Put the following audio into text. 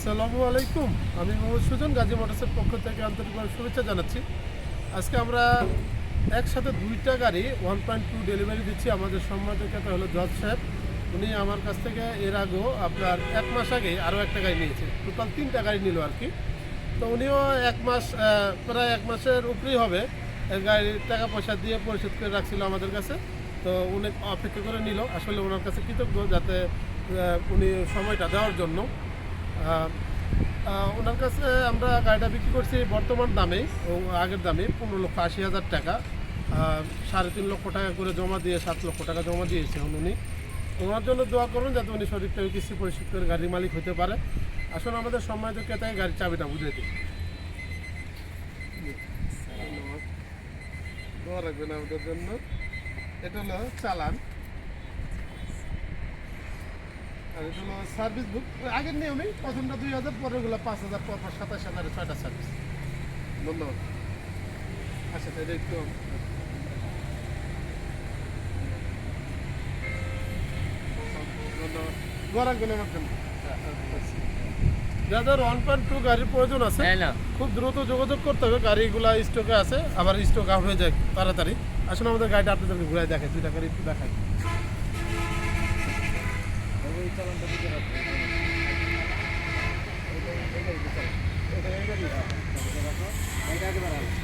আসসালামু আলাইকুম। আমি মোহাম্মদ সুজন, গাজী মোটরসের পক্ষ থেকে আন্তরিকভাবে শুভেচ্ছা জানাচ্ছি। আজকে আমরা একসাথে দুইটা গাড়ি ওয়ান পয়েন্ট টু ডেলিভারি দিচ্ছি আমাদের সম্মানিত ক্রেতা হলো জজ সাহেব। উনি আমার কাছ থেকে এর আগেও আপনার এক মাস আগে আরও একটা গাড়ি নিয়েছে। টোটাল তিনটা গাড়ি নিল আর কি। তো উনিও এক মাস প্রায় এক মাসের উপরেই হবে। গাড়ির টাকা পয়সা দিয়ে পরিশোধ করে রাখছিল আমাদের কাছে। তো উনি অপেক্ষা করে নিল। আসলে ওনার কাছে কৃতজ্ঞ যাতে উনি সময়টা দেওয়ার জন্য। ওনার কাছে আমরা গাড়িটা বিক্রি করছি বর্তমান দামে ও আগের দামে পনেরো লক্ষ আশি হাজার টাকা। সাড়ে তিন লক্ষ টাকা করে জমা দিয়ে, সাত লক্ষ টাকা জমা দিয়েছেন উনি। ওনার জন্য দোয়া করুন যাতে উনি সঠিকভাবে কিস্তি পরিশোধ করে গাড়ির মালিক হতে পারে। আসলে আমাদের সম্মানিত ক্রেতাকে গাড়ির চাবিটা বুঝে দিই। দোয়া রাখবেন আমাদের জন্য। এটা হলো চালান। সার্ভিস বুক আগের নিয়মে প্রথমটা দুই হাজার পরেরগুলো পাঁচ হাজার পর পর সাতাশ হাজার ছয়টা সার্ভিস ধন্যবাদ। আচ্ছা তাহলে একটু যাদের ওয়ান পয়েন্ট টু গাড়ির প্রয়োজন আছে। হ্যালো খুব দ্রুত যোগাযোগ করতে হবে গাড়িগুলা স্টকে আছে আবার স্টক আউট হয়ে যায় তাড়াতাড়ি। আসলে আমাদের গাড়িটা আপনাদেরকে ঘুরাই দেখায় দুইটা গাড়ি একটু দেখাই। ওই চালানটা দিতে রাখব এটা এটা এটা এটা এটা রাখো এটা আগে বাড়াবো